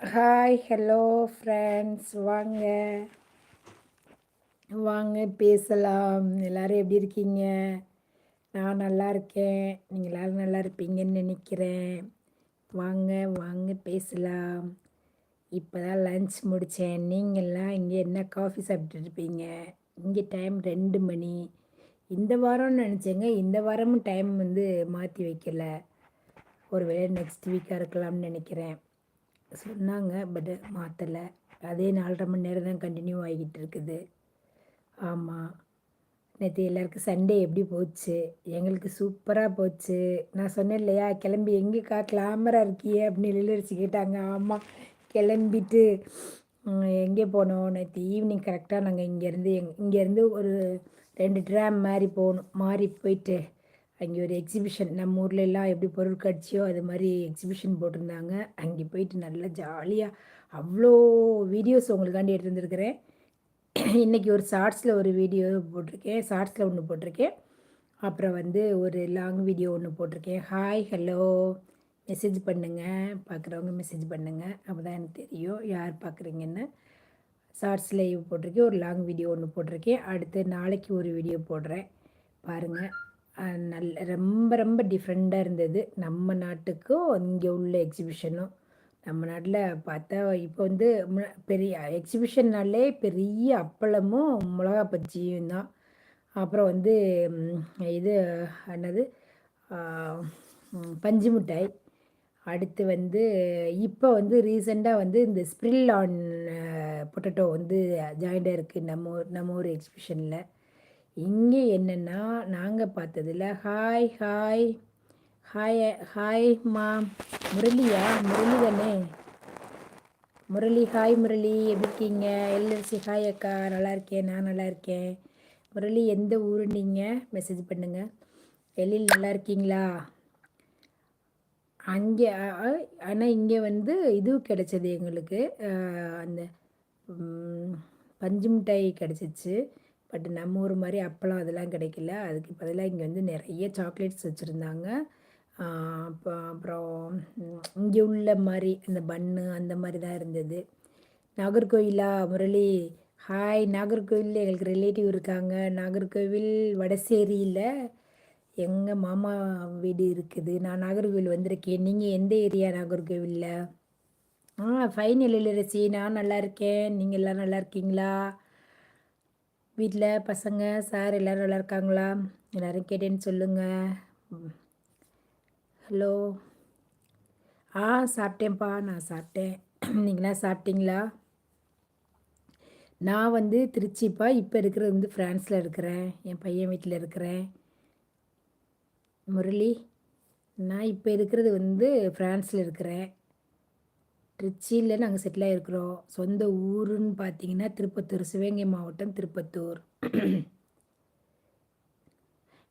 Hi hello friends வாங்க. வாங்க பேசலாம். எல்லோரும் எப்படி இருக்கீங்க? நான் நல்லா இருக்கேன். நீங்கள் எல்லோரும் நல்லா இருப்பீங்கன்னு நினைக்கிறேன். வாங்க வாங்க பேசலாம். இப்போ தான் லன்ச் முடித்தேன் நீங்கள்லாம் இங்கே என்ன காஃபி சாப்பிட்டுருப்பீங்க இங்கே டைம் ரெண்டு மணி. இந்த வாரம்னு நினச்சேங்க. இந்த வாரமும் டைம் வந்து மாற்றி வைக்கல. ஒரு வேளை நெக்ஸ்ட் வீக்காக இருக்கலாம்னு நினைக்கிறேன். சொன்னாங்க பட் மாற்றலை அதே நாலரை மணி நேரம் தான் கண்டினியூ ஆகிக்கிட்டு இருக்குது. ஆமாம் நேற்று எல்லாருக்கும் சண்டே எப்படி போச்சு? எங்களுக்கு சூப்பராக போச்சு. நான் சொன்னேன் இல்லையா கிளம்பி எங்கேக்கா கிளாமராக இருக்கியே அப்படின்னு எழுதிச்சு கேட்டாங்க. ஆமாம் கிளம்பிட்டு எங்கே போனோம்? நேற்று ஈவினிங் கரெக்டாக நாங்கள் இங்கேருந்து எங் இங்கேருந்து ஒரு ரெண்டு ட்ராம் மாதிரி போகணும் மாறி போயிட்டு அங்கே ஒரு எக்ஸிபிஷன் நம்ம ஊரில் எல்லாம் எப்படி பொருட்காட்சியோ அது மாதிரி எக்ஸிபிஷன் போட்டிருந்தாங்க. அங்கே போயிட்டு நல்லா ஜாலியாக அவ்வளோ வீடியோஸ் உங்களுக்காண்டி எடுத்து வந்திருக்கிறேன் இன்றைக்கி ஒரு ஷார்ட்ஸில் ஒரு வீடியோ போட்டிருக்கேன். ஷார்ட்ஸில் ஒன்று போட்டிருக்கேன். அப்புறம் வந்து ஒரு லாங் வீடியோ ஒன்று போட்டிருக்கேன். ஹாய் ஹலோ மெசேஜ் பண்ணுங்கள் பார்க்குறவங்க மெசேஜ் பண்ணுங்கள் அப்போ தான் எனக்கு தெரியும் யார் பார்க்குறீங்கன்னு ஷார்ட்ஸ் லைவ் போட்டிருக்கேன். ஒரு லாங் வீடியோ ஒன்று போட்டிருக்கேன். அடுத்து நாளைக்கு ஒரு வீடியோ போடுறேன். பாருங்கள் நல்ல ரொம்ப ரொம்ப டிஃப்ரெண்ட்டாக இருந்தது. நம்ம நாட்டுக்கும் இங்கே உள்ள எக்ஸிபிஷனும் நம்ம நாட்டில் பார்த்தா இப்போ வந்து பெரிய எக்ஸிபிஷன்னாலே பெரிய அப்பளமும் மிளகா பஜ்ஜியும் தான். அப்புறம் வந்து இது என்னது? பஞ்சு மிட்டாய். அடுத்து வந்து இப்போ வந்து ரீசெண்டாக வந்து இந்த ஸ்ப்ரில் ஆன் பொட்டட்டோ வந்து ஜாயிண்டாக இருக்குது நம்ம நம்ம ஊர் எக்ஸிபிஷனில் இங்கே என்னென்னா நாங்கள் பார்த்ததில் ஹாய் ஹாய் ஹாய் ஹாய் மா முரளியா? முரளி தானே? முரளி ஹாய் முரளி. எப்படி இருக்கீங்க? எல்லரிசி ஹாய் அக்கா. நல்லா இருக்கேன். நான் நல்லா இருக்கேன். முரளி எந்த ஊர் நீங்கள் மெசேஜ் பண்ணுங்கள் எல்லில் நல்லா இருக்கீங்களா? அங்கே ஆனால் இங்கே வந்து இது கிடச்சது எங்களுக்கு. அந்த பஞ்சு மிட்டாய் கிடச்சிச்சு. பட் நம்ம ஊர் மாதிரி அப்பளம் அதெல்லாம் கிடைக்கல. அதுக்கு பதிலாக இங்கே வந்து நிறைய சாக்லேட்ஸ் வச்சுருந்தாங்க. அப்போ அப்புறம் இங்கே உள்ள மாதிரி அந்த பன்னு அந்த மாதிரி தான் இருந்தது. நாகர்கோவிலா முரளி ஹாய் நாகர்கோவில் எங்களுக்கு ரிலேட்டிவ் இருக்காங்க. நாகர்கோவில் வடசேரியில் எங்கள் மாமா வீடு இருக்குது. நான் நாகர்கோவில் வந்திருக்கேன். நீங்கள் எந்த ஏரியா நாகர்கோவிலில்? Ah fine Ezhilarasi. நான் நல்லா இருக்கேன். நீங்கள் எல்லாம் நல்லா இருக்கீங்களா? வீட்டில் பசங்க சார் எல்லோரும் நல்லா இருக்காங்களா? எல்லோரும் கேட்டேன்னு சொல்லுங்கள் ஹலோ ஆ சாப்பிட்டேன்ப்பா. நான் சாப்பிட்டேன். நீங்களாம் சாப்பிட்டீங்களா? நான் வந்து திருச்சிப்பா. இப்போ இருக்கிறது வந்து ஃப்ரான்ஸில் இருக்கிறேன். என் பையன் வீட்டில் இருக்கிறேன். முரளி நான் இப்போ இருக்கிறது வந்து ஃப்ரான்ஸில் இருக்கிறேன். திருச்சியில் நாங்கள் செட்டில் ஆகிருக்கிறோம் சொந்த ஊருன்னு பார்த்தீங்கன்னா திருப்பத்தூர் சிவகங்கை மாவட்டம் திருப்பத்தூர்.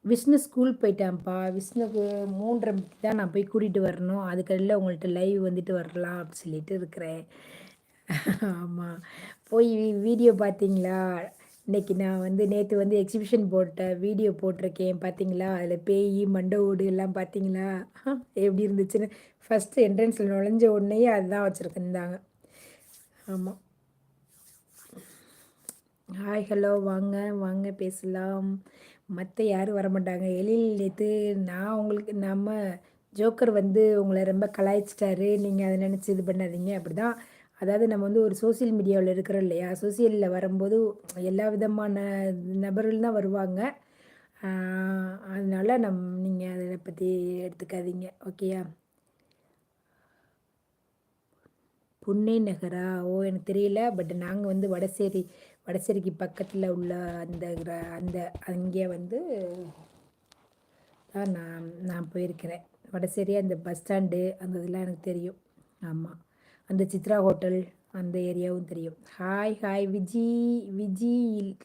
விஷ்ணு ஸ்கூல் போயிட்டான்ப்பா. விஷ்ணுக்கு மூன்றரை தான் நான் போய் கூட்டிகிட்டு வரணும். அதுக்கடையில் உங்கள்கிட்ட லைவ் வந்துட்டு வரலாம் அப்படின்னு சொல்லிட்டு இருக்கிறேன். ஆமாம் போய் வீடியோ பார்த்தீங்களா இன்றைக்கி நான் வந்து நேற்று வந்து எக்ஸிபிஷன் போட்டேன் வீடியோ போட்டிருக்கேன் பார்த்தீங்களா அதில் பேய் மண்டை ஓடு எல்லாம் பார்த்தீங்களா எப்படி இருந்துச்சுன்னு ஃபஸ்ட்டு என்ட்ரன்ஸில் நுழைஞ்ச உடனேயே அதுதான் வச்சுருக்குந்தாங்க ஆமாம் ஹாய் ஹலோ வாங்க வாங்க பேசலாம். மற்ற யாரும் வரமாட்டாங்க. எழில் நேற்று நான் உங்களுக்கு நம்ம ஜோக்கர் வந்து உங்களை ரொம்ப கலாய்ச்சிட்டாரு. நீங்கள் அதை நினச்சி இது பண்ணாதீங்க. அப்படி தான் அதாவது நம்ம வந்து ஒரு சோசியல் மீடியாவில் இருக்கிறோம் இல்லையா? சோசியலில் வரும்போது எல்லா விதமான நபர்கள் தான் வருவாங்க. அதனால் நம் நீங்கள் அதை பற்றி எடுத்துக்காதீங்க. ஓகேயா புன்னை நகரா? ஓ எனக்கு தெரியல. பட் நாங்கள் வந்து வடசேரி வடசேரிக்கு பக்கத்தில் உள்ள அந்த அந்த அங்கே வந்து தான் நான் நான் போயிருக்கிறேன். வடசேரி அந்த பஸ் ஸ்டாண்டு அந்த இதெல்லாம் எனக்கு தெரியும். ஆமாம் அந்த சித்ரா ஹோட்டல் அந்த ஏரியாவும் தெரியும். ஹாய் ஹாய் விஜி விஜி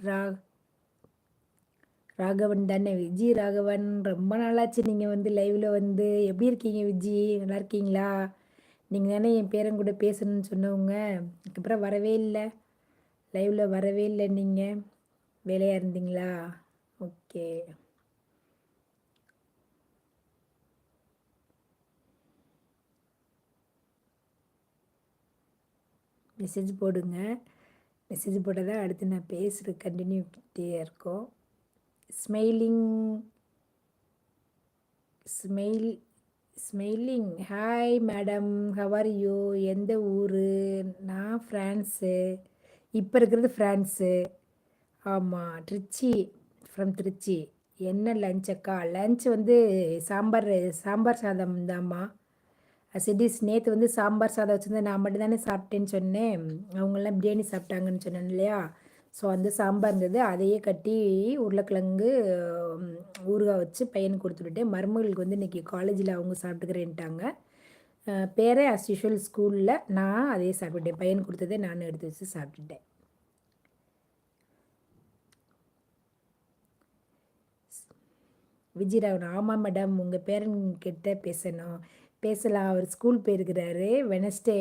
ரா ராகவன் தானே? விஜி ராகவன் ரொம்ப நாளாச்சு நீங்கள் வந்து லைவில் வந்து. எப்படி இருக்கீங்க விஜி? நல்லா இருக்கீங்களா? நீங்கள் தானே என் பேரன் கூட பேசணும்னு சொன்னவங்க. அதுக்கப்புறம் வரவே இல்லை. லைவில் வரவே இல்லை நீங்கள் வேலையாக இருந்தீங்களா? ஓகே மெசேஜ் போடுங்க. மெசேஜ் போட்டால் தான் அடுத்து நான் பேசுகிற கண்டினியூட்டே இருக்கோம். Smiling smile smiling hi madam how are you எந்த ஊர்? நான் ஃப்ரான்ஸு இப்போ இருக்கிறது ஃப்ரான்ஸு ஆமாம் ட்ரிச்சி ஃப்ரம் திருச்சி. என்ன லஞ்ச் அக்கா? லஞ்ச் வந்து சாம்பார் சாம்பார் சாதம் தாம்மா. சிட்டிஸ் நேற்று வந்து சாம்பார் சாதம் வச்சுருந்தேன். நான் மட்டும் தானே சாப்பிட்டேன்னு சொன்னேன். அவங்கெல்லாம் பிரியாணி சாப்பிட்டாங்கன்னு சொன்னேன் இல்லையா? ஸோ அந்த சாம்பார் இருந்தது. அதையே கட்டி உருளைக்கிழங்கு ஊறுகாய் வச்சு பையனுக்கு கொடுத்துட்டுட்டேன் மருமகளுக்கு வந்து இன்றைக்கி காலேஜில் அவங்க சாப்பிட்டுக்கிறேன்ட்டாங்க. பேரே அஸ் யூஷுவல் ஸ்கூலில் நான் அதையே சாப்பிட்டுட்டேன். பையன் கொடுத்ததே நான் எடுத்து வச்சு சாப்பிட்டுட்டேன். விஜயராவன் ஆமாம் மேடம் உங்கள் பேரன்கிட்ட பேசணும். பேசலாம். அவர் ஸ்கூல் போயிருக்கிறாரு. வெனஸ்டே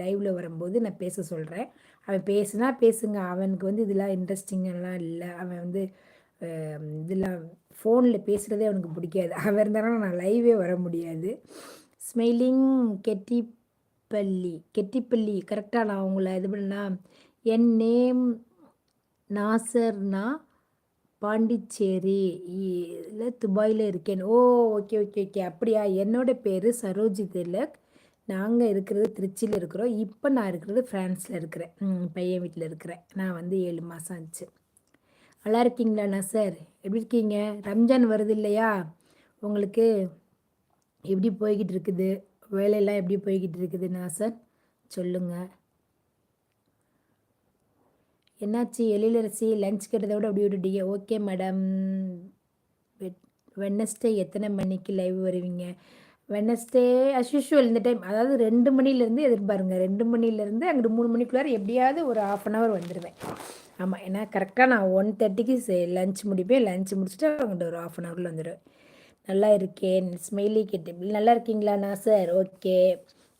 லைவில் வரும்போது நான் பேச சொல்கிறேன் அவன் பேசுனா பேசுங்க. அவனுக்கு வந்து இதெல்லாம் இன்ட்ரெஸ்டிங்கெல்லாம் இல்லை. அவன் வந்து இதெல்லாம் ஃபோனில் பேசுகிறதே அவனுக்கு பிடிக்காது. அவன் இருந்தாலும் நான் லைவே வர முடியாது. ஸ்மெயிலிங் கெட்டிப்பள்ளி. கெட்டிப்பள்ளி. கரெக்டாக நான் அவங்கள இது பண்ணால் என் நேம் நாசர்னா பாண்டிச்சேரி. துபாயில் இருக்கேன். Oh okay okay okay. அப்படியா? என்னோட பேர் சரோஜி திலக். நாங்கள் இருக்கிறது திருச்சியில் இருக்கிறோம். இப்போ நான் இருக்கிறது ஃப்ரான்ஸில் இருக்கிறேன். பையன் வீட்டில் இருக்கிறேன். நான் வந்து ஏழு மாதம் ஆச்சு. நல்லா இருக்கீங்களாண்ணா சார். எப்படி இருக்கீங்க? ரம்ஜான் வருது இல்லையா? உங்களுக்கு எப்படி போய்கிட்டு இருக்குது? வேலையெல்லாம் எப்படி போய்கிட்டு இருக்குதுண்ணா சார் சொல்லுங்கள் என்னாச்சு? எழிலரசி லஞ்ச் கேட்டதை விட அப்படி விட்டுட்டீங்க. ஓகே மேடம் வெட்னஸ்டே எத்தனை மணிக்கு லைவ் வருவீங்க? வெனஸ்டே அஸ்யூஷுவல் இந்த டைம் அதாவது ரெண்டு மணிலேருந்து எதிர்பாருங்க. ரெண்டு மணிலேருந்து அங்கிட்டு மூணு மணிக்குள்ளார எப்படியாவது ஒரு ஆஃப் அன் ஹவர் வந்துடுவேன் ஆமாம் ஏன்னா கரெக்டாக நான் ஒன் தேர்ட்டிக்கு லஞ்ச் முடிப்பேன். லஞ்ச் முடிச்சுட்டு அங்கிட்ட ஒரு ஆஃப் அன் ஹவரில் வந்துடுவேன் நல்லா இருக்கேன். ஸ்மெயிலி கேட்டு நல்லா இருக்கீங்களா? சார் ஓகே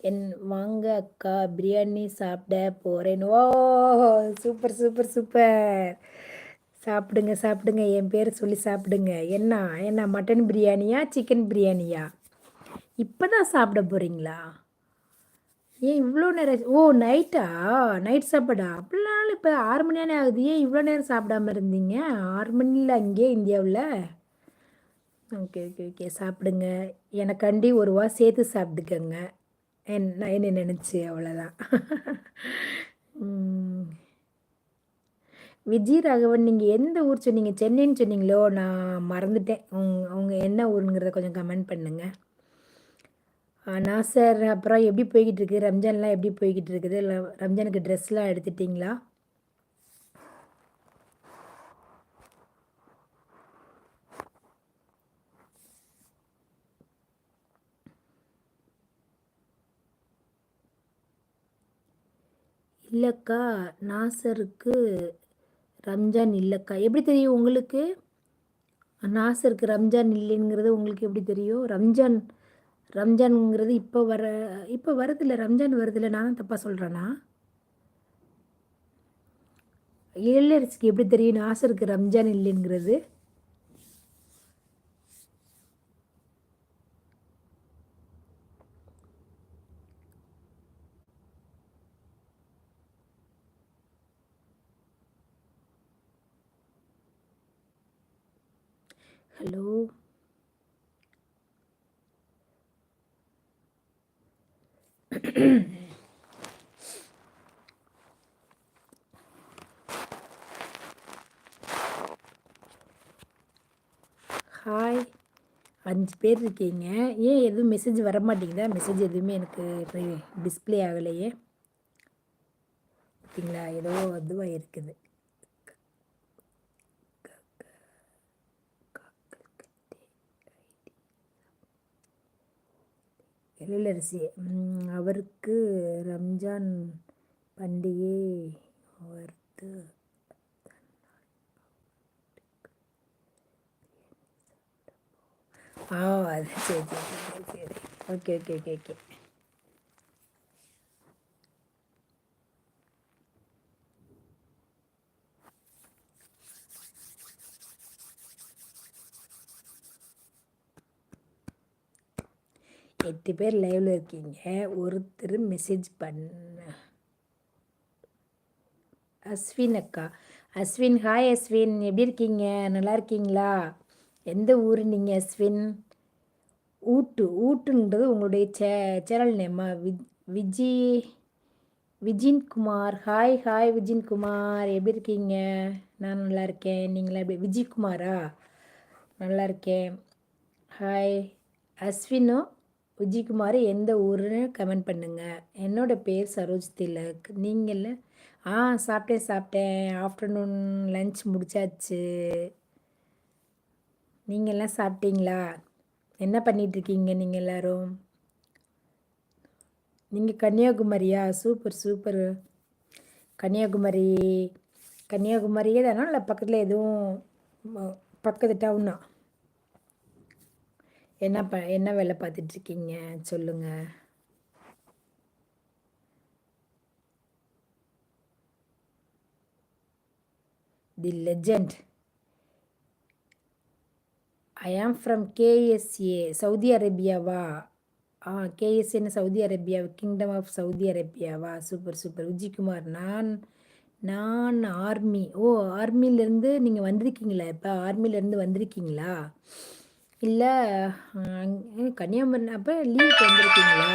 என் வாங்க அக்கா பிரியாணி சாப்பிட போகிறேன் ஓ சூப்பர் சூப்பர் சூப்பர். சாப்பிடுங்க சாப்பிடுங்க. என் பேர் சொல்லி சாப்பிடுங்க. என்ன என்ன மட்டன் பிரியாணியா சிக்கன் பிரியாணியா? இப்போ தான் சாப்பிட போகிறீங்களா ஏன் இவ்வளோ நேரம் ஓ நைட்டா? நைட் சாப்பாடா? அப்படினாலும் இப்போ ஆறு மணி நேரம் ஆகுது. ஏன் இவ்வளோ நேரம் சாப்பிடாம இருந்தீங்க? ஆறு மணியில் அங்கேயே இந்தியாவில்? Okay okay okay. சாப்பிடுங்க. எனக்காண்டி ஒரு வா சேர்த்து சாப்பிட்டுக்கங்க. என் என்ன நினச்சி அவ்வளோதான் விஜய் ராகவன் நீங்கள் எந்த ஊர் சொன்னீங்க? சென்னைன்னு சொன்னீங்களோ நான் மறந்துட்டேன். உங் அவங்க என்ன ஊருங்கிறத கொஞ்சம் கமெண்ட் பண்ணுங்கள் நான் சார் அப்புறம் எப்படி போய்கிட்டு இருக்குது ரம்ஜான்லாம் எப்படி போய்கிட்டு இருக்குது? இல்லை ரம்ஜானுக்கு ட்ரெஸ்லாம் எடுத்துட்டிங்களா? இல்லைக்கா நாசருக்கு ரம்ஜான் இல்லைக்கா. எப்படி தெரியும் உங்களுக்கு? நாசருக்கு ரம்ஜான் இல்லைங்கிறது உங்களுக்கு எப்படி தெரியும்? ரம்ஜான் ரம்ஜான்ங்கிறது இப்போ வர இப்போ வரதில்ல ரம்ஜான் வருதில்ல. நான் தான் தப்பாக சொல்கிறேன்னா ஏழரிசிக்கு எப்படி தெரியும் நாசருக்கு ரம்ஜான் இல்லைங்கிறது ஹலோ ஹாய் அஞ்சு பேர் இருக்கீங்க. ஏன் எதுவும் மெசேஜ் வர மாட்டேங்குதா மெசேஜ் எதுவுமே எனக்கு டிஸ்பிளே ஆகலையே. பார்த்தீங்களா ஏதோ இதுவாக இருக்குது. எழிலரசி அவருக்கு ரம்ஜான் பண்டிகை வருது. ஆ அது சரி சரி சரி ஓகே ஓகே ஓகே ஓகே எட்டு பேர் லைவில் இருக்கீங்க. ஒருத்தர் மெசேஜ் பண்ண. அஸ்வின் அக்கா. அஸ்வின் ஹாய் அஸ்வின். எப்படி இருக்கீங்க? நல்லா இருக்கீங்களா? எந்த ஊர் நீங்கள் அஸ்வின் ஊட்டு ஊட்டுன்றது உங்களுடைய சே சேனல் நேமா? விஜ் விஜி விஜின்குமார். Hi hi Vijinkumar. எப்படி இருக்கீங்க? நான் நல்லா இருக்கேன். நீங்களா எப்படி? விஜய்குமாரா நல்லா இருக்கேன். ஹாய் அஸ்வினும் விஜய்குமார் எந்த ஊருன்னு கமெண்ட் பண்ணுங்கள் என்னோடய பேர் சரோஜ் திலக். நீங்கள் ஆ சாப்பிட்டேன் சாப்பிட்டேன். ஆஃப்டர்நூன் லன்ச் முடிச்சாச்சு. நீங்கள்லாம் சாப்பிட்டீங்களா? என்ன பண்ணிகிட்ருக்கீங்க நீங்கள் எல்லோரும்? நீங்கள் கன்னியாகுமரியா? Super super. கன்னியாகுமரி கன்னியாகுமரியே தானோ. இல்லை பக்கத்தில் எதுவும் பக்கத்து டவுனா என்ன ப என்ன வேலை பார்த்துட்ருக்கீங்க சொல்லுங்கள் the legend I am from KSA Saudi அரேபியாவா ah கேஎஸ்ஏன்னு Saudi Arabia kingdom of Saudi அரேபியாவா super super Vijayakumar நான் நான் ஆர்மி ஓ ஆர்மிலேருந்து நீங்கள் வந்திருக்கீங்களா இப்போ? ஆர்மிலேருந்து வந்திருக்கீங்களா? இல்லை கன்னியாகுமரி அப்போ லீவுக்கு வந்திருக்கீங்களா?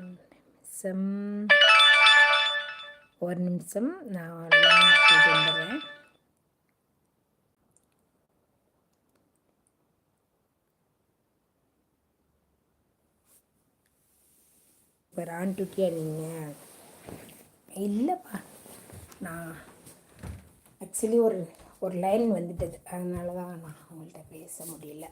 நிமிஷம். ஒரு நிமிஷம். நான் வந்துடுறேன் இப்போ ரான்ட்டுட்டியா நீங்கள் இல்லைப்பா. நான் ஆக்சுவலி ஒரு ஒரு லைன் வந்துட்டது. அதனால தான் நான் அவங்கள்ட்ட பேச முடியல.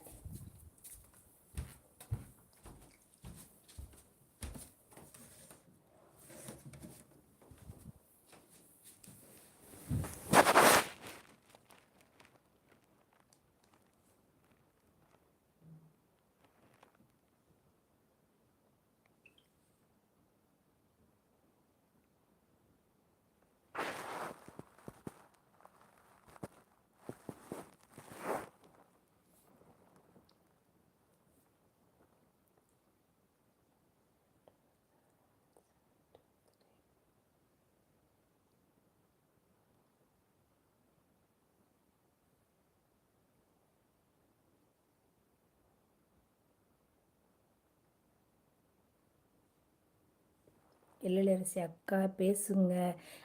எழிலரசி அக்கா பேசுங்க.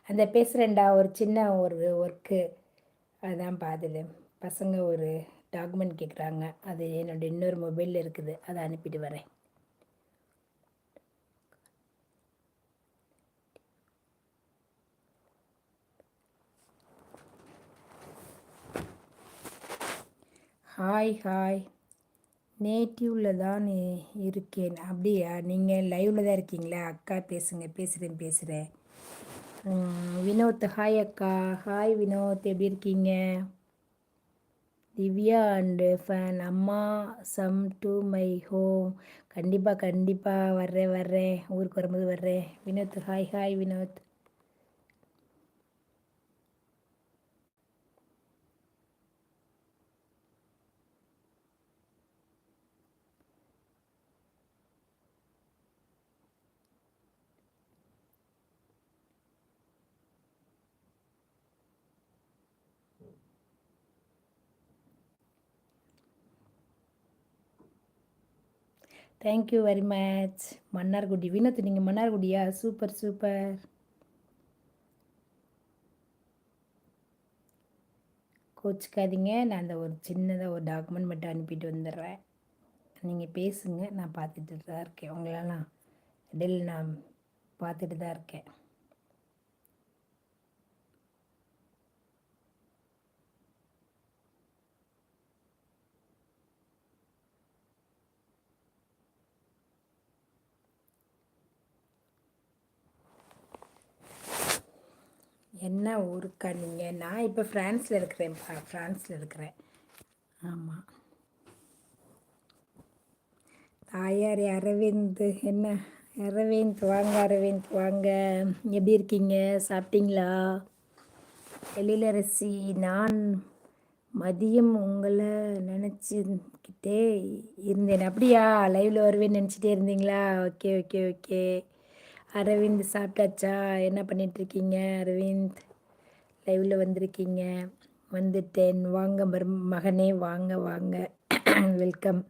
அந்த பேசுகிறேன்டா ஒரு சின்ன ஒரு ஒர்க்கு அதுதான் பாதில் பசங்க ஒரு டாக்குமெண்ட் கேட்குறாங்க அது என்னோட இன்னொரு மொபைலில் இருக்குது. அதை அனுப்பிட்டு வரேன். ஹாய் ஹாய் நேட்டிவில் தான் இருக்கேன். அப்படியா? நீங்கள் லைவில் தான் இருக்கீங்களா? அக்கா பேசுங்க. பேசுகிறேன் பேசுகிறேன் வினோத். ஹாய் அக்கா. ஹாய் வினோத். எப்படி இருக்கீங்க? திவ்யா அண்டு ஃபேன் அம்மா சம் டு மை ஹோம் கண்டிப்பாக கண்டிப்பாக வர்றேன் வர்றேன். ஊருக்கு வரும்போது வர்றேன். Vinod hi hi Vinod. Thank you very much Mannargudi. Vinod நீங்கள் மன்னார்குடியா? சூப்பர் சூப்பர் கோச்சிக்காதீங்க. நான் அந்த ஒரு சின்னதாக ஒரு டாக்குமெண்ட் மட்டும் அனுப்பிட்டு வந்துடுறேன். நீங்கள் பேசுங்க. நான் பார்த்துட்டு தான் இருக்கேன். உங்களெல்லாம் இடையில் நான் பார்த்துட்டு தான் இருக்கேன். என்ன ஊருக்கா நீங்கள் நான் இப்போ ஃப்ரான்ஸில் இருக்கிறேன்ப்பா ஃப்ரான்ஸில் இருக்கிறேன். ஆமாம் தாயார் அரவிந்த் என்ன? அரவிந்த் வாங்க அரவிந்த் வாங்க. எப்படி இருக்கீங்க? சாப்பிட்டீங்களா? எழிலரசி நான் மதியம் உங்களை நினச்சிக்கிட்டே இருந்தேன். அப்படியா? லைவில் வருவேன்னு நினச்சிட்டே இருந்தீங்களா? Okay okay okay. அரவிந்த் சாப்பிட்டாச்சா? என்ன பண்ணிட்டு இருக்கீங்க அரவிந்த்? லைவ்ல வந்திருக்கீங்க. வந்துட்டேன். வாங்க மரு மகனே வாங்க வாங்க. Welcome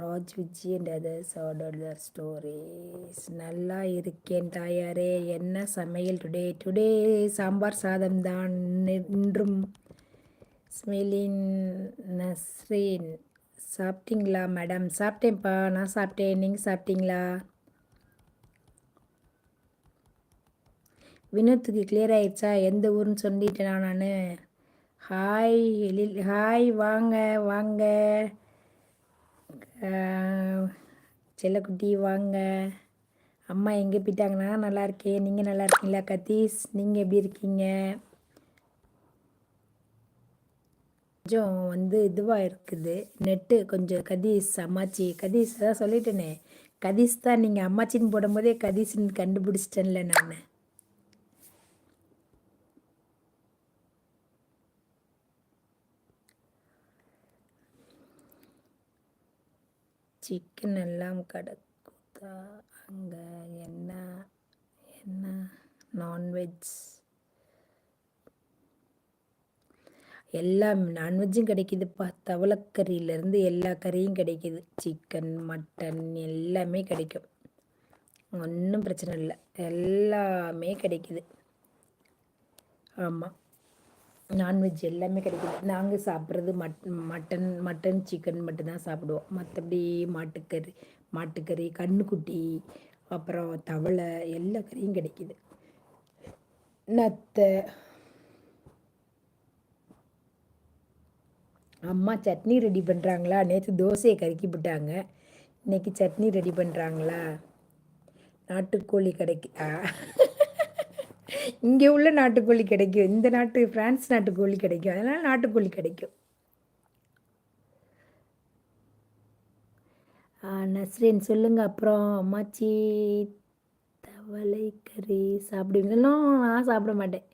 Raj Viji and others order their stories நல்லா இருக்கேன் தாயாரே. என்ன சமையல் டுடே டுடே சாம்பார் சாதம் தான். இன்றும் ஸ்மெலின் நஸ்ரீன். சாப்பிட்டீங்களா மேடம் சாப்பிட்டேன்ப்பா. நான் சாப்பிட்டேன். நீங்கள் சாப்பிட்டீங்களா? வினோத்துக்கு கிளியர் ஆயிடுச்சா? எந்த ஊர்னு சொல்லிட்டேனா நான்? ஹாய் எழில் ஹாய் வாங்க வாங்க. செல்லக்குட்டி வாங்க. அம்மா எங்கே போயிட்டாங்கன்னா நல்லா இருக்கேன். நீங்கள் நல்லா இருக்கீங்களா கத்தீஸ் நீங்கள் எப்படி இருக்கீங்க? கொஞ்சம் வந்து இதுவாக இருக்குது. நெட்டு கொஞ்சம் கதீஸ் அம்மாச்சி. கதீஸ் தான் சொல்லிட்டேனே. கதீஸ் தான் நீங்கள் அம்மாச்சின்னு போடும்போதே கதீஸ்ன்னு கண்டுபிடிச்சிட்டேன்ல நான். சிக்கன் எல்லாம் கிடக்குதா? அங்கே என்ன என்ன? நான்வெஜ் எல்லாம் நான்வெஜ்ஜும் கிடைக்குதுப்பா. தவளக்கறியிலேருந்து எல்லா கறியும் கிடைக்கிது. சிக்கன் மட்டன் எல்லாமே கிடைக்கும். ஒன்றும் பிரச்சனை இல்லை. எல்லாமே கிடைக்கிது. ஆமாம் நான்வெஜ் எல்லாமே கிடைக்குது. நாங்கள் சாப்பிட்றது மட் மட்டன் மட்டன் சிக்கன் மட்டும்தான் சாப்பிடுவோம். மற்றபடி மாட்டுக்கறி மாட்டுக்கறி கண்ணுக்குட்டி அப்புறம் தவளை எல்லா கறியும் கிடைக்கிது. நத்தை. அம்மா சட்னி ரெடி பண்ணுறாங்களா நேற்று தோசையை கருக்கி விட்டாங்க. இன்றைக்கி சட்னி ரெடி பண்ணுறாங்களா நாட்டுக்கோழி கிடைக்கு இங்கே உள்ள நாட்டுக்கோழி கிடைக்கும் இந்த நாட்டு ஃப்ரான்ஸ் நாட்டுக்கோழி கிடைக்கும் அதனால் நாட்டுக்கோழி கிடைக்கும். நஸ்ரீன் சொல்லுங்கள் அப்புறம் அம்மாச்சி தவளை கறி சாப்பிடுவீங்களோ நான் சாப்பிட மாட்டேன்.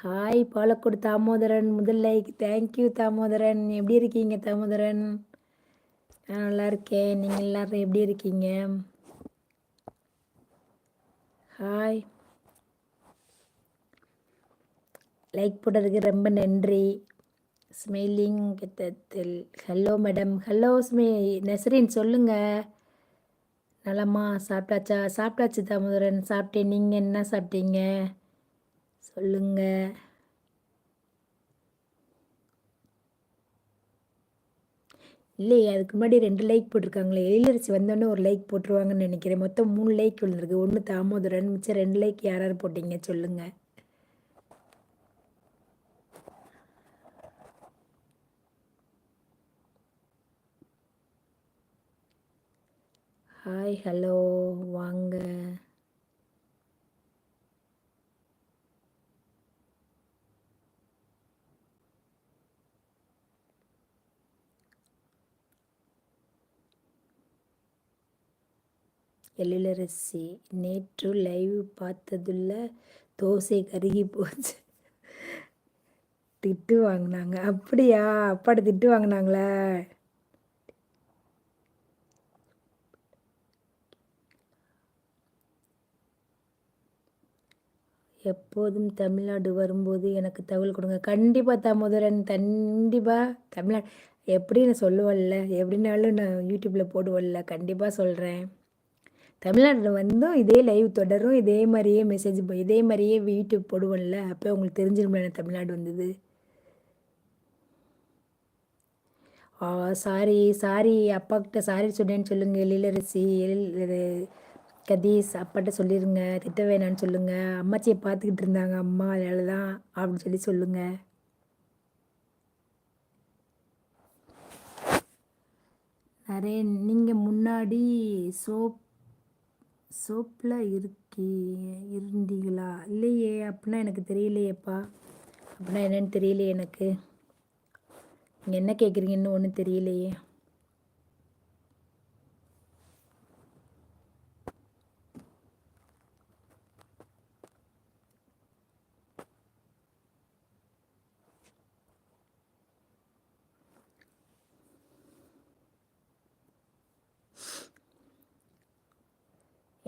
ஹாய் பாலக்கோடு தாமோதரன் முதல் லைக் தேங்க்யூ தாமோதரன். எப்படி இருக்கீங்க தாமோதரன்? நான் நல்லா இருக்கேன். நீங்கள் எல்லோரும் எப்படி இருக்கீங்க? ஹாய் லைக் போட்டதுக்கு ரொம்ப நன்றி. ஸ்மெயிலிங் கிட்டத்தில் ஹலோ மேடம் ஹலோ ஸ்மே நெசரின் சொல்லுங்கள் நலமா? சாப்பிட்டாச்சா? சாப்பிட்டாச்சு தாமோதரன் சாப்பிட்டேன். நீங்கள் என்ன சாப்பிட்டீங்க? சொல்லுங்கள் இல்லையே அதுக்கு முன்னாடி ரெண்டு லைக் போட்டிருக்காங்களே. எழிலரசி வந்தோடனே ஒரு லைக் போட்டுருவாங்கன்னு நினைக்கிறேன். மொத்தம் மூணு லைக் விழுந்திருக்கு ஒன்று தாமோதரன் மிச்சம் ரெண்டு லைக் யார் யார் போட்டிங்க? சொல்லுங்கள் ஹாய் ஹலோ வாங்க. எழிலரசி நேற்று லைவ் பார்த்ததுள்ள தோசை கருகி போச்சு. திட்டு வாங்கினாங்க. அப்படியா? அப்பாட்ட திட்டு வாங்கினாங்களா? எப்போதும் தமிழ்நாடு வரும்போது எனக்கு தகவல் கொடுங்க. கண்டிப்பாக தாமோதரன் கண்டிப்பாக தமிழ்நாடு. எப்படி நான் சொல்லுவல்ல எப்படினாலும் நான் யூடியூப்பில் போடுவல்ல கண்டிப்பாக சொல்கிறேன் தமிழ்நாட்டில் வந்தும் இதே லைவ் தொடரும் இதே மாதிரியே மெசேஜ் இதே மாதிரியே யூடியூப் போடுவோம்ல அப்போ உங்களுக்கு தெரிஞ்சிருமில்ல தமிழ்நாடு வந்தது. சாரி சாரி அப்பாக்கிட்ட சாரி சொன்னேன்னு சொல்லுங்கள் எழிலரசி எழில் கதீஸ் அப்பாட்ட சொல்லிடுங்க திட்ட வேணான்னு சொல்லுங்கள் அம்மாச்சியை பார்த்துக்கிட்டு இருந்தாங்க. அம்மா அதனால தான் அப்படின்னு சொல்லி சொல்லுங்கள் நிறைய நீங்கள் முன்னாடி சோப் சோப்பில் இருக்கி இருந்தீங்களா? இல்லையே. அப்படின்னா எனக்கு தெரியலையேப்பா. அப்படின்னா என்னன்னு தெரியலையே எனக்கு. நீங்கள் என்ன கேட்குறீங்கன்னு ஒன்றும் தெரியலையே.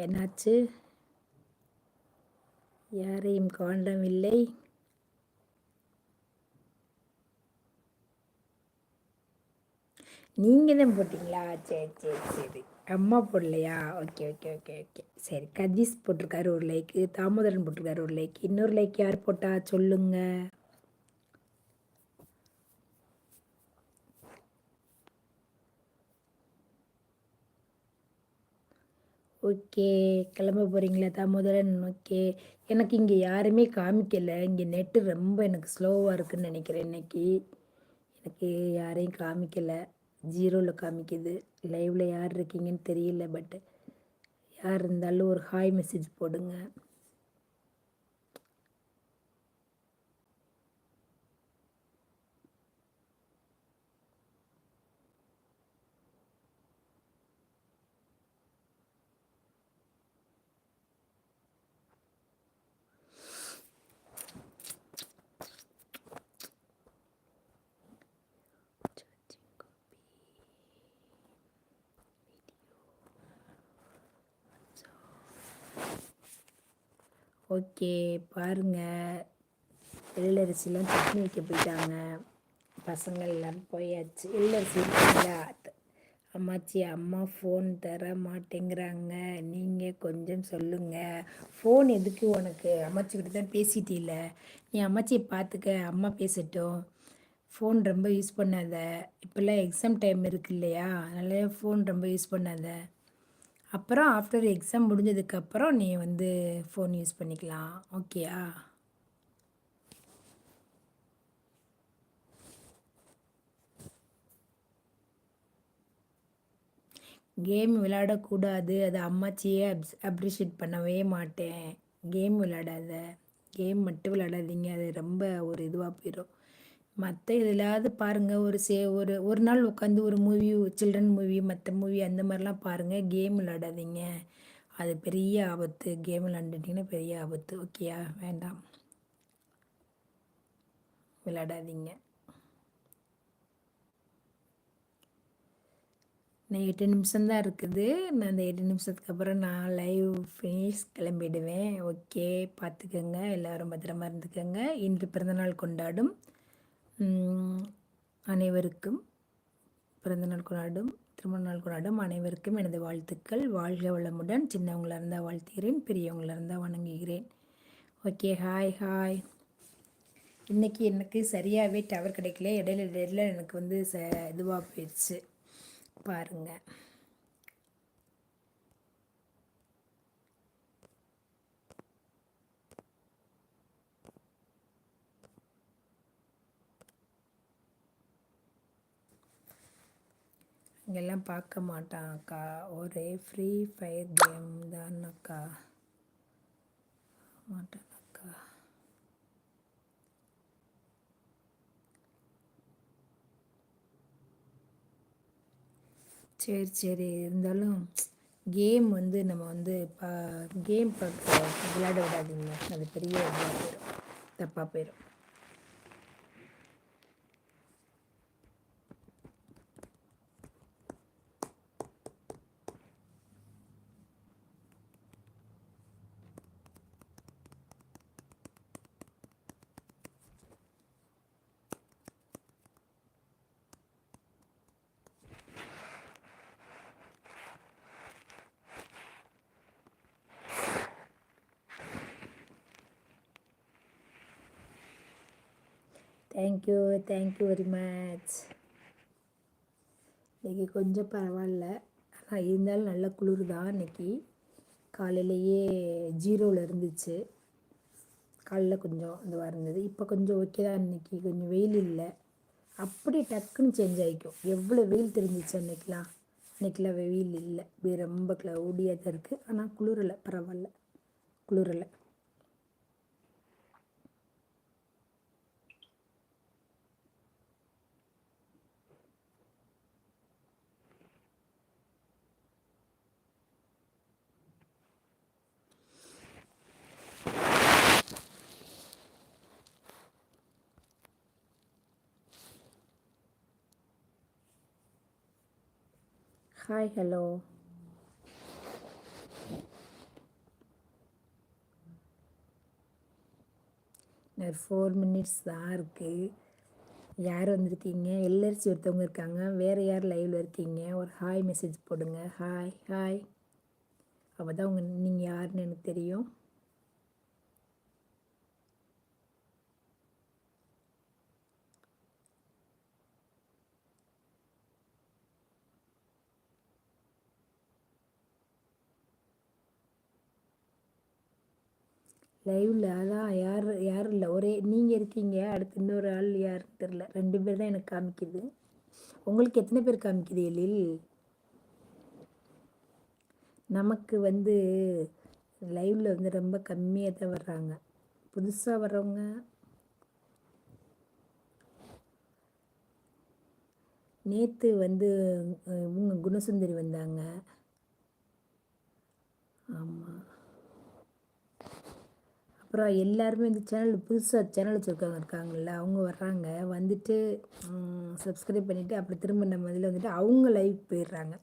என்னாச்சு? யாரையும் காணவில்லை நீங்கள் தான் போட்டிங்களா? சரி சரி சரி. அம்மா போடலையா? Okay okay okay okay. சரி கதீஸ் போட்டிருக்காரு ஒரு லைக்கு தாமோதரன் போட்டிருக்காரு ஒரு லைக் இன்னொரு லைக் யார் போட்டா? சொல்லுங்கள் ஓகே கிளம்ப போகிறீங்களா தாமோதரன் ஓகே. எனக்கு இங்கே யாருமே காமிக்கலை. இங்கே நெட்டு ரொம்ப எனக்கு ஸ்லோவாக இருக்குதுன்னு நினைக்கிறேன் இன்னைக்கு. எனக்கு யாரையும் காமிக்கலை. ஜீரோவில் காமிக்குது. லைவில் யார் இருக்கீங்கன்னு தெரியல பட் யார் இருந்தாலும் ஒரு ஹாய் மெசேஜ் போடுங்க. ஓகே பாருங்கள் எள்ளரிசிலாம் சட்னி வைக்க போயிட்டாங்க. பசங்கள் எல்லாம் போயாச்சு. எள்ளரிசி அம்மாச்சி அம்மா ஃபோன் தர மாட்டேங்கிறாங்க. நீங்கள் கொஞ்சம் சொல்லுங்கள் ஃபோன் எதுக்கு உனக்கு? அம்மாச்சி கிட்ட தான் பேசிட்டீல. நீ அம்மாச்சியை பார்த்துக்க அம்மா பேசட்டும். ஃபோன் ரொம்ப யூஸ் பண்ணாத. இப்போல்லாம் எக்ஸாம் டைம் இருக்கு இல்லையா? அதனால் ஃபோன் ரொம்ப யூஸ் பண்ணாத. அப்புறம் ஆஃப்டர் எக்ஸாம் முடிஞ்சதுக்கப்புறம் நீ வந்து ஃபோன் யூஸ் பண்ணிக்கலாம். ஓகேயா கேம் விளையாடக்கூடாது. அது அம்மாச்சியே அப்ஸ் அப்ரிஷியேட் பண்ணவே மாட்டேன். கேம் விளையாடாத. கேம் மட்டும் விளையாடாதீங்க. அது ரொம்ப ஒரு இதுவாக போயிடும் மற்ற எதுலாவது பாருங்கள் ஒரு சே ஒரு ஒரு நாள் உட்காந்து ஒரு மூவி சில்ட்ரன் மூவி மற்ற மூவி அந்த மாதிரிலாம் பாருங்கள் கேம் விளையாடாதீங்க. அது பெரிய ஆபத்து. கேம் விளாண்டுட்டிங்கன்னா பெரிய ஆபத்து. ஓகேயா வேண்டாம். விளையாடாதீங்க. நான் எட்டு நிமிஷம்தான் இருக்குது. நான் அந்த எட்டு நிமிஷத்துக்கு அப்புறம் நான் லைவ் ஃபினிஷ் கிளம்பிடுவேன். ஓகே பார்த்துக்கோங்க எல்லோரும் பத்திரமா இருந்துக்கோங்க. இன்று பிறந்தநாள் கொண்டாடும். அனைவருக்கும் பிறந்தநாள் கொண்டாடும் திருமண நாள் கொண்டாடும் அனைவருக்கும் எனது வாழ்த்துக்கள். வாழ்க வளமுடன். சின்னவங்களாக இருந்தால் வாழ்த்துகிறேன் பெரியவங்களாக இருந்தால் வணங்குகிறேன். ஓகே ஹாய் ஹாய் இன்றைக்கி எனக்கு சரியாகவே டவர் கிடைக்கல. இடையில இடையில எனக்கு வந்து ச இதுவாக போயிடுச்சு. பாருங்கள் இங்கெல்லாம் பார்க்க மாட்டான் அக்கா ஒரே ஃப்ரீ ஃபயர் கேம் தான் அக்கா மாட்டான் அக்கா சரி சரி. இருந்தாலும் கேம் வந்து நம்ம வந்து பா கேம் பார்க்க விளையாட விடாதீங்க. அது பெரிய இதாக போயிடும் தப்பாக போயிடும் தேங்க்யூ தேங்க்யூ வெரி மச் இன்றைக்கி கொஞ்சம் பரவாயில்ல. ஆனால் இருந்தாலும் நல்ல குளிர் தான் இன்றைக்கி காலையிலேயே ஜீரோவில் இருந்துச்சு. காலைல கொஞ்சம் இதுவாக இருந்தது. இப்போ கொஞ்சம் ஓகே தான் இன்றைக்கி கொஞ்சம் வெயில் இல்லை. அப்படி டக்குன்னு சேஞ்ச் ஆகிக்கும் எவ்வளோ வெயில் தெரிஞ்சிச்சு அன்றைக்கெலாம் அன்றைக்கெலாம் வெயில் இல்லை. ரொம்ப க்ளவுடியாக தான் இருக்குது ஆனால் குளிரலை பரவாயில்ல. குளிரலை. ஹாய் ஹலோ நான் ஃபோர் மினிட்ஸ் தான் இருக்குது யார் வந்திருக்கீங்க? எல்லரிசி ஒருத்தவங்க இருக்காங்க. வேறு யார் லைவில் இருக்கீங்க? ஒரு ஹாய் மெசேஜ் போடுங்க. ஹாய் ஹாய் அப்போ தான் உங்கள் நீங்கள் யாருன்னு எனக்கு தெரியும். லைவில் அதான் யார் யாரும் இல்லை. ஒரே நீங்கள் இருக்கீங்க அடுத்து இன்னொரு ஆள் யாருன்னு தெரில. ரெண்டு பேர் தான் எனக்கு காமிக்குது. உங்களுக்கு எத்தனை பேர் காமிக்குது எழில்? நமக்கு வந்து லைவில் வந்து ரொம்ப கம்மியாக தான் வர்றாங்க. புதுசாக வர்றவங்க நேற்று வந்து இவங்க குணசுந்தரி வந்தாங்க. ஆமாம் அப்புறம் எல்லாருமே இந்த சேனல் புதுசாக சேனல் வச்சுருக்காங்க இருக்காங்கல்ல அவங்க வர்றாங்க வந்துட்டு சப்ஸ்கிரைப் பண்ணிவிட்டு அப்படி திரும்ப நம்ம இதில் வந்துட்டு அவங்க லைவ் போயிடுறாங்க.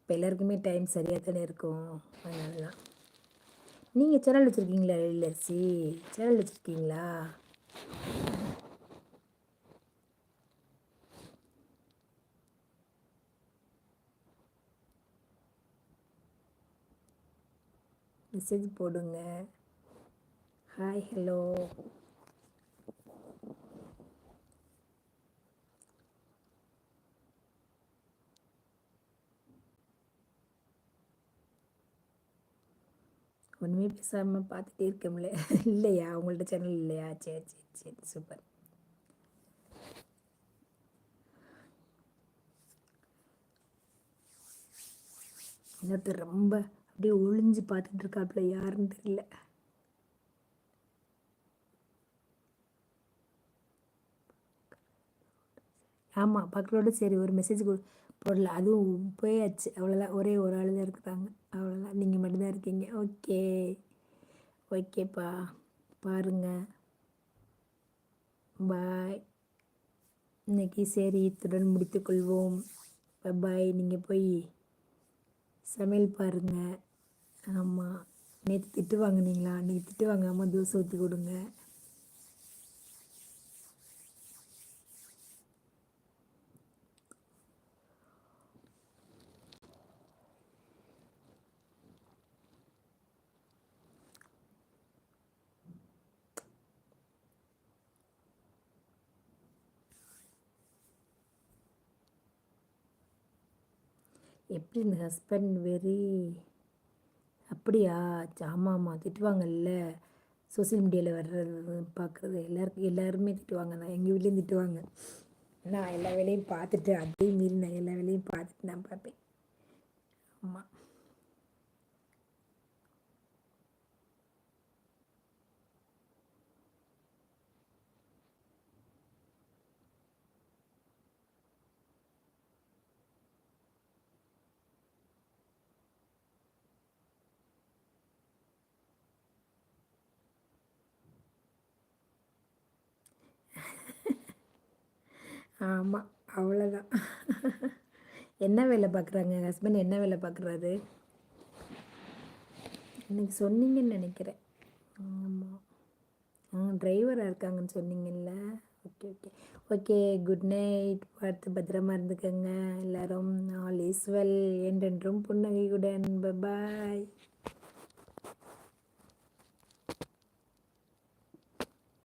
இப்போ எல்லாருக்குமே டைம் சரியாக தானே இருக்கும். அதனால தான் நீங்கள் சேனல் வச்சுருக்கீங்களா இல்லரசி சேனல் வச்சுருக்கீங்களா? மெசேஜ் போடுங்க. ஹாய் ஹலோ ஒன்றுமே பேசாமல் பார்த்துட்டே இருக்கோம்ல. இல்லையா? உங்கள்ட்ட சேனல் இல்லையா? சரி சரி சரி. சூப்பர் இன்னொருத்தர் ரொம்ப அப்படியே ஒளிஞ்சு பார்த்துட்டு இருக்காப்புல யாருன்னு தெரியல. ஆமாம் பக்கத்தோடு சரி ஒரு மெசேஜ் போடல அதுவும் போயாச்சு. அவ்வளோதான் ஒரே ஒரு ஆள் தான் இருக்கிறாங்க அவ்வளோதான் நீங்கள் மட்டும்தான் இருக்கீங்க. ஓகே. ஓகேப்பா. பாருங்கள் பாய். இன்னைக்கு சரி இத்துடன் முடித்துக்கொள்வோம் பாய் நீங்கள் போய் சமையல் பாருங்கள் ஆமாம் நேற்று திட்டு வாங்கினீங்களா? நீங்கள் திட்டு வாங்காமல் தோசை ஊற்றி கொடுங்க. எப்படி இந்த ஹஸ்பண்ட் வெரி அப்படியா? ஆமாம் ஆமாம் திட்டுவாங்கல்ல சோசியல் மீடியாவில் வர்றது பார்க்குறது எல்லாருக்கும் எல்லாருமே திட்டுவாங்க. நான் எங்கள் வீட்லேயும் திட்டுவாங்க. நான் எல்லா வேலையும் பார்த்துட்டு அதே மீறி நான் எல்லா வேலையும் பார்த்துட்டு நான் பார்ப்பேன். ஆமாம் ஆமாம் அவ்வளோதான் என்ன வேலை பார்க்குறாங்க ஹஸ்பண்ட் என்ன வேலை பார்க்குறாரு இன்னைக்கு சொன்னீங்கன்னு நினைக்கிறேன். ஆமாம் ஆ டிரைவராக இருக்காங்கன்னு சொன்னீங்கல்ல? Okay okay okay good night பார்த்து பத்திரமா இருந்துக்கோங்க. எல்லோரும் ஆல் இஸ் வெல் என்றென்றும் புன்னகையுடன். பாய்